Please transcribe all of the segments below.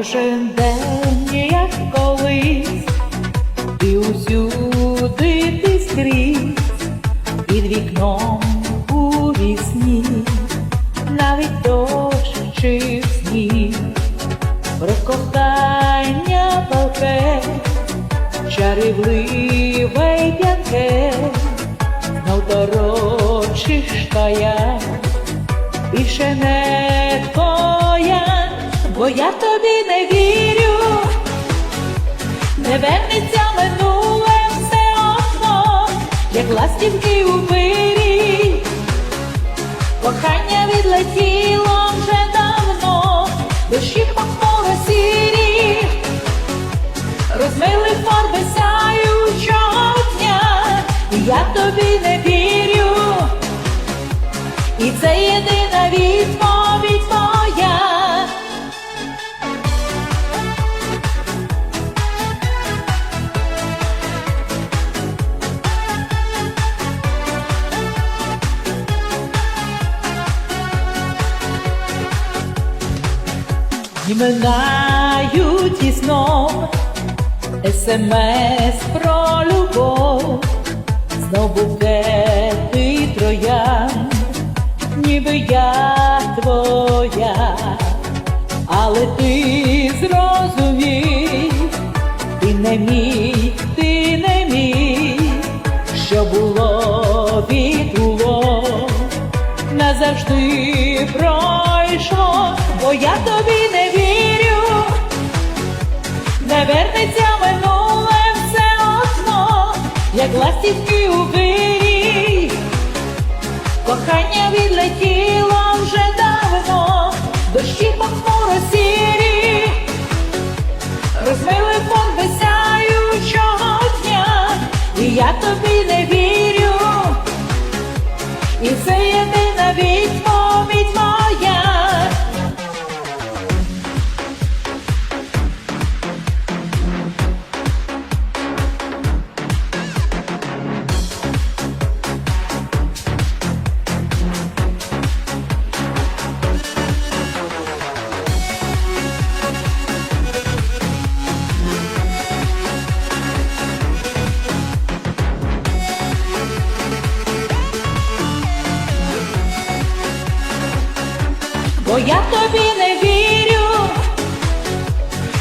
Кожен день, як колись, і усюди ти скрізь, під вікном у вісні, навіть дощ чи сніг, Прокохання палке, чарівливе тобі не вірю, не вернеться минуле все одно, як ластівки у мирі, кохання відлетіло І знов смс про любов, знов букети троян ніби я твоя, але ти зрозумій, ти не мій, ти не мій, що було відбуло, назавжди пройшло, бо я тобі ластівки у вирій. Кохання відлетіло вже давно, дощі похмуро сірі, розмили фон сяючого дня, і я тобі не вірю, і це єдина бо я тобі не вірю,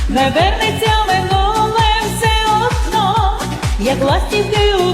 не вернеться минуле все одно, як ластівки у